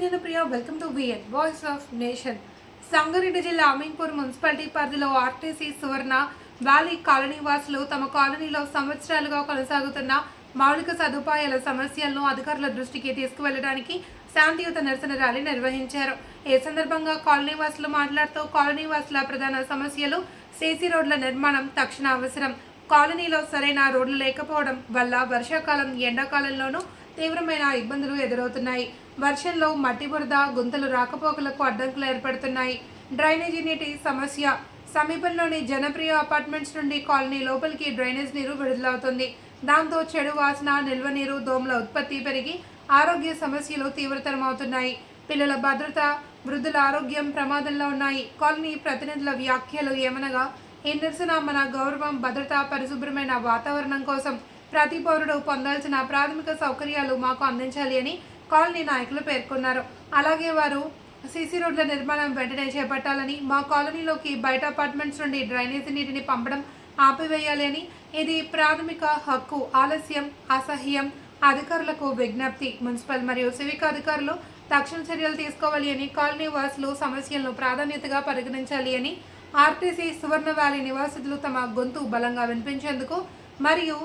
Welcome to VN voice of nation Sangareddy జిల్లా Ameenpur municipality పరిధిలో RTC Suvarna valley colony వాసులు తమ కాలనీలో సంవత్సరాలుగా కొనసాగుతున్న మౌలిక సదుపాయాల సమస్యలను అధికారుల దృష్టికి తీసుకువెళ్ళడానికి శాంతియుత నిరసన ర్యాలీ నిర్వహించారు. ఈ సందర్భంగా కాలనీ వాసులు మాట్లాడుతూ కాలనీ వాసుల ప్రధాన సమస్యలు సీసీ రోడ్ల నిర్మాణం తక్షణ అవసరం. కాలనీలో సరైన రోడ్లు లేకపోవడం వల్ల వర్షాకాలం ఎండాకాలంలోనూ తీవ్రమైన ఇబ్బందులు ఎదురవుతున్నాయి. వర్షంలో మట్టి బురద గుంతలు రాకపోకలకు అడ్డంకులు ఏర్పడుతున్నాయి. డ్రైనేజీ నీటి సమస్య. సమీపంలోని జనప్రియ అపార్ట్మెంట్స్ నుండి కాలనీ లోపలికి డ్రైనేజ్ నీరు విడుదలవుతుంది. దాంతో చెడు వాసన నిల్వ నీరు దోమల ఉత్పత్తి పెరిగి ఆరోగ్య సమస్యలు తీవ్రతరమవుతున్నాయి. పిల్లల భద్రత వృద్ధుల ఆరోగ్యం ప్రమాదంలో ఉన్నాయి. కాలనీ ప్రతినిధుల వ్యాఖ్యలు ఏమనగా ఈ నిరసన మన గౌరవం భద్రత పరిశుభ్రమైన వాతావరణం కోసం ప్రతి పౌరుడు పొందాల్సిన ప్రాథమిక సౌకర్యాలు మాకు అందించాలి అని కాలనీ నాయకులు పేర్కొన్నారు. అలాగే వారు సీసీ రోడ్ల నిర్మాణం వెంటనే చేపట్టాలని మా కాలనీలోకి బయట అపార్ట్మెంట్స్ నుండి డ్రైనేజీ నీటిని పంపడం ఆపివేయాలి అని ఇది ప్రాథమిక హక్కు ఆలస్యం అసహ్యం అధికారులకు విజ్ఞప్తి. మున్సిపల్ మరియు సివిక్ అధికారులు తక్షణ చర్యలు తీసుకోవాలి అని కాలనీ వాసులు సమస్యలను ప్రాధాన్యతగా పరిగణించాలి అని ఆర్టీసీ సువర్ణ వ్యాలీ నివాసితులు తమ గొంతు బలంగా వినిపించేందుకు మరియు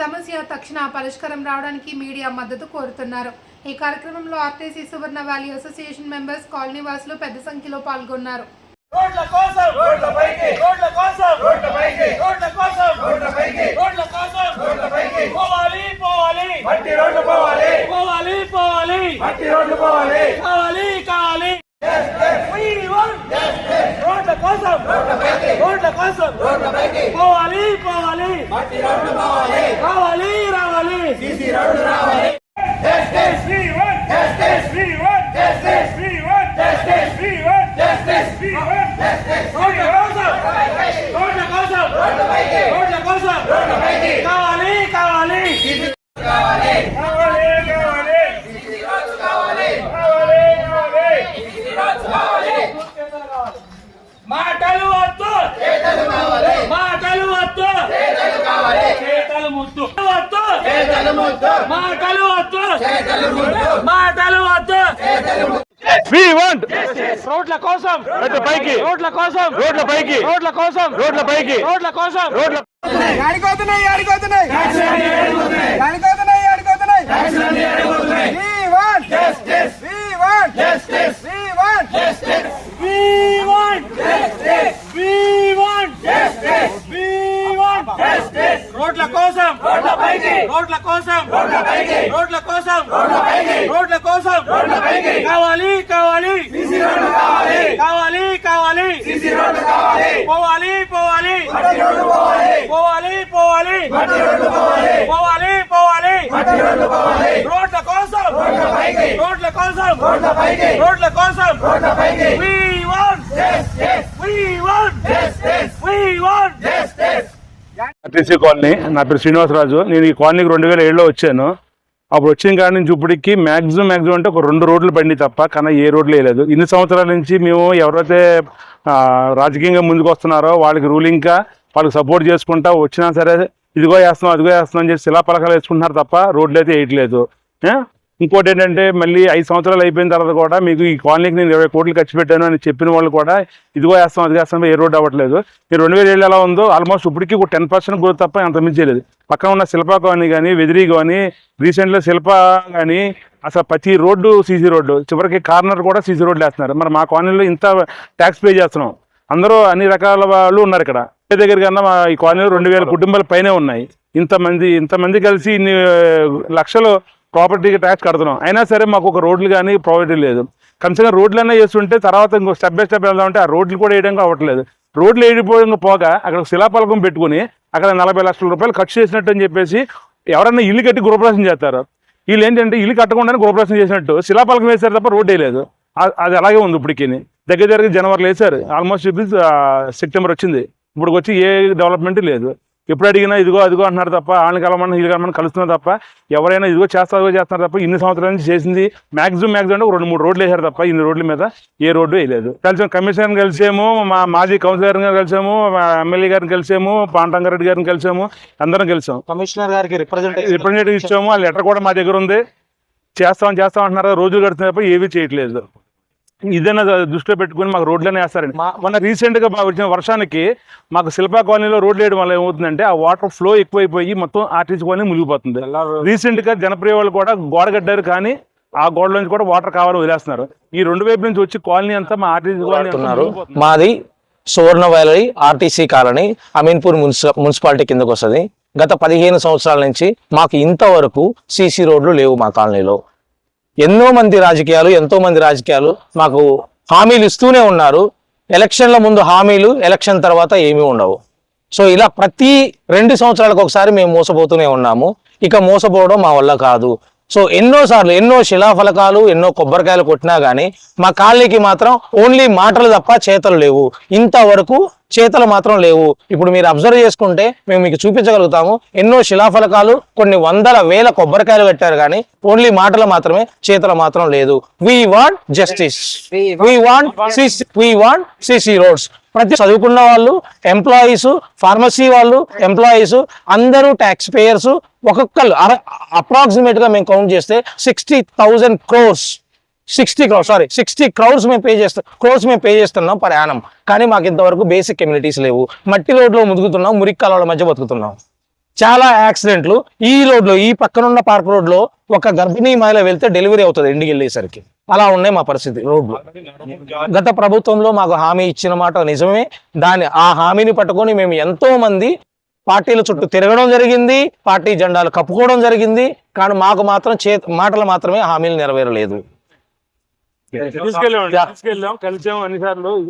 సమస్య తక్షణ పరిష్కారం రావడానికి మీడియా మద్దతు కోరుతున్నారు. ఈ కార్యక్రమంలో RTC Suvarna valley association members colony వాసులు పెద్ద సంఖ్యలో పాల్గొన్నారు. రోడ్ల కోసం రోడ్ల పైకి రోడ్ల కోసం రోడ్ల పైకి రోడ్ల కోసం రోడ్ల పైకి రోడ్ల కోసం రోడ్ల పైకి. పోవాలి పోవాలి. మట్టి రోడ్లు పోవాలి. పోవాలి పోవాలి. మట్టి రోడ్లు పోవాలి. కావాలి కావాలి. కోసం. రోడ్ల కోసం. పోవాలి పోవాలి. రావాలి రావాలి సీసీ రోడ్లు రావాలి Justice we want justice we want justice we want justice we want justice we want justice రోడ్ల కోసం రోడ్ల కోసం రోడ్ల పైకి రోడ్ల కోసం రోడ్ల పైకి కావాలి కావాలి కావాలి కావాలి కావాలి కావాలి కావాలి మాటలు వద్దు మాటలు వద్దు చేతలు ముద్దు వద్దు మాటలు వద్దు మాటలు వద్దు వి వాంట్ రోడ్ల కోసం. రోడ్ల పైకి. రోడ్ల కోసం. రోడ్ల పైకి. రోడ్ల కోసం. రోడ్ల పైకి. రోడ్ల కోసం. రోడ్ల ఆడిపోతున్నాయి ఆడిపోతున్నాయి ఆడిపోతున్నాయి ఆడిపోతున్నాయి రోడ్ల కోసం. రోడ్ల కోసం. రోడ్ల కోసం. కావాలి కావాలి. కావాలి. కావాలి పోవాలి పోవాలి. పోవాలి. పోవాలి పోవాలి. పోవాలి. రోడ్లు కోసం. రోడ్ల కోసం. రోడ్ల కోసం. RTC colony. నా పేరు శ్రీనివాసరాజు. నేను ఈ కాలనీకి రెండు వేల ఏడులో వచ్చాను. అప్పుడు వచ్చిన కాడి నుంచి ఇప్పటికి మ్యాక్సిమం మ్యాక్సిమం అంటే ఒక రెండు రోడ్లు బండి తప్ప కానీ ఏ రోడ్లు వేయలేదు. ఇన్ని సంవత్సరాల నుంచి మేము ఎవరైతే రాజకీయంగా ముందుకు వస్తున్నారో వాళ్ళకి రూలింగ్గా వాళ్ళకి సపోర్ట్ చేసుకుంటా వచ్చినా సరే ఇదిగో వేస్తున్నాం అదిగో వేస్తున్నాం అని చెప్పి శిలా పలకాలు వేసుకుంటున్నారు తప్ప రోడ్లు అయితే వేయట్లేదు. ఇంకోటి ఏంటంటే మళ్ళీ ఐదు సంవత్సరాలు అయిపోయిన తర్వాత కూడా మీకు ఈ కాలనీకి నేను ఇరవై కోట్లు ఖర్చు పెట్టాను అని చెప్పిన వాళ్ళు కూడా ఇదిగో వేస్తాం అది వేస్తాం ఏ రోడ్ అవ్వట్లేదు. ఈ రెండు వేల ఏళ్ళు ఎలా ఉందో ఆల్మోస్ట్ ఇప్పటికీ ఒక టెన్ పర్సెంట్ గ్రోత్ తప్ప అంత మించలేదు పక్కన ఉన్న శిల్ప కాలనీ కానీ వెదిరి కానీ రీసెంట్లో శిల్ప కానీ అసలు ప్రతి రోడ్డు సీసీ రోడ్డు చివరికి కార్నర్ కూడా సీసీ రోడ్లు వేస్తున్నారు. మరి మా కాలనీలో ఇంత ట్యాక్స్ పే చేస్తున్నాం. అందరూ అన్ని రకాల వాళ్ళు ఉన్నారు ఇక్కడ. ఏ దగ్గర కన్నా మా ఈ కాలనీలో రెండు వేల కుటుంబాల పైనే ఉన్నాయి. ఇంతమంది ఇంతమంది కలిసి ఇన్ని లక్షలు ప్రాపర్టీకి ట్యాక్స్ కడుతున్నాం. అయినా సరే మాకు ఒక రోడ్లు కానీ ప్రాపర్టీ లేదు. కనీసం రోడ్లన్నా చేస్తుంటే తర్వాత ఇంకో స్టెప్ బై స్టెప్ వెళ్దామంటే ఆ రోడ్లు కూడా వేయడం అవ్వట్లేదు రోడ్లు వేయడం పోగా అక్కడ శిలాపలకం పెట్టుకుని అక్కడ నలభై లక్షల రూపాయలు ఖర్చు చేసినట్టు అని చెప్పేసి ఎవరన్నా ఇల్లు కట్టి గృహప్రవేశం చేస్తారు. వీళ్ళు ఏంటంటే ఇల్లు కట్టకుండానే గృహప్రవేశం చేసినట్టు శిలాపలకం వేశారు తప్ప రోడ్డు వేయలేదు. అది అలాగే ఉంది ఇప్పటికి. దగ్గర దగ్గర జనవరిలో వేశారు. ఆల్మోస్ట్ సెప్టెంబర్ వచ్చింది. ఇప్పుడు వచ్చి ఏ డెవలప్మెంట్ లేదు. ఎప్పుడు అడిగినా ఇదిగో అదిగో అంటున్నారు తప్ప వాళ్ళని కలమని వీళ్ళు కలమని కలుస్తున్నారు తప్ప ఎవరైనా ఇదిగో చేస్తారు చేస్తున్నారు తప్ప ఇన్ని సంవత్సరాల నుంచి చేసింది మాక్సిమం మాక్సిమం అంటే రెండు మూడు రోడ్లు వేశారు తప్ప ఇన్ని రోడ్ల మీద ఏ రోడ్డు వేయలేదు. కలిసాం కమిషనర్ కలిసాము మా మాజీ కౌన్సిలర్ గారిని కలిసాము మా ఎమ్మెల్యే గారిని కలిసాము పాంటంగారెడ్డి గారిని కలిసాము అందరం కలిసాం. కమిషనర్ గారికి రిప్రజెంటేషన్ రిప్రజెంటేటివ్ ఇచ్చాము ఆ లెటర్ కూడా మా దగ్గర ఉంది. చేస్తాం చేస్తాం అంటున్నారు రోజులు గడుతున్నప్పుడు ఏమీ చేయట్లేదు. ఇదైనా దృష్టిలో పెట్టుకుని మాకు రోడ్లనే వేస్తారండి. మొన్న రీసెంట్గా బాగా వచ్చిన వర్షానికి మాకు శిల్పా కాలనీలో రోడ్లు వేయడం వల్ల ఏమవుతుందంటే ఆ వాటర్ ఫ్లో ఎక్కువైపోయి మొత్తం ఆర్టీసీ కాలనీ మునిగిపోతుంది. రీసెంట్గా జనప్రియ వాళ్ళు కూడా గోడ కట్టారు కానీ ఆ గోడ నుంచి కూడా వాటర్ కావాలని వదిలేస్తున్నారు. ఈ రెండు వైపు నుంచి వచ్చి కాలనీ అంతా మా ఆర్టీసీ కాలనీ. మాది Suvarna valley RTC colony Ameenpur మున్సి municipality కిందకు వస్తుంది. గత పదిహేను సంవత్సరాల నుంచి మాకు ఇంతవరకు సీసీ రోడ్లు లేవు మా కాలనీలో. ఎన్నో మంది రాజకీయాలు ఎంతో మంది రాజకీయాలు మాకు హామీలు ఇస్తూనే ఉన్నారు. ఎలక్షన్ల ముందు హామీలు ఎలక్షన్ తర్వాత ఏమీ ఉండవు. సో ఇలా ప్రతి రెండు సంవత్సరాలకు ఒకసారి మేము మోసపోతూనే ఉన్నాము. ఇక మోసపోవడం మా వల్ల కాదు. సో ఎన్నో సార్లు ఎన్నో శిలాఫలకాలు ఎన్నో కొబ్బరికాయలు కొట్టినా గానీ మా కాలనీకి మాత్రం ఓన్లీ మాటలు తప్ప చేతలు లేవు. ఇంతవరకు చేతలు మాత్రం లేవు. ఇప్పుడు మీరు అబ్జర్వ్ చేసుకుంటే మేము మీకు చూపించగలుగుతాము. ఎన్నో శిలాఫలకాలు కొన్ని వందల వేల కొబ్బరికాయలు కట్టారు కానీ ఓన్లీ మాటలు మాత్రమే చేతలు మాత్రం లేదు. We want justice we want we want CC roads ప్రతి చదువుకున్న వాళ్ళు ఎంప్లాయీస్ ఫార్మసీ వాళ్ళు ఎంప్లాయీస్ అందరూ ట్యాక్స్ పేయర్స్ ఒక్కొక్కరు అప్రాక్సిమేట్గా మేము కౌంట్ చేస్తే sixty thousand crores sixty crowd sorry sixty crowds మేము పే చేస్తాం క్రోర్స్ మేము పే చేస్తున్నాం పర్ యానం కానీ మాకు ఇంతవరకు బేసిక్ కమ్యూనిటీస్ లేవు. మట్టి రోడ్లో ముదుగుతున్నాం మురికి కాలువల మధ్య బతుకుతున్నాం. చాలా యాక్సిడెంట్లు ఈ రోడ్లో ఈ పక్కనున్న పార్క్ రోడ్లో ఒక గర్భిణీ మహిళ వెళ్తే డెలివరీ అవుతుంది ఇంటికి వెళ్ళేసరికి. అలా ఉన్నాయి మా పరిస్థితి రోడ్లు. గత ప్రభుత్వంలో మాకు హామీ ఇచ్చిన మాట నిజమే. దాని ఆ హామీని పట్టుకొని మేము ఎంతో మంది పార్టీల చుట్టూ తిరగడం జరిగింది పార్టీ జెండాలు కప్పుకోవడం జరిగింది కానీ మాకు మాత్రం చే మాటలు మాత్రమే హామీలు నెరవేరలేదు. తీసుకెళ్ళాం తీసుకెళ్ళాం కలిసాం అన్నిసార్లు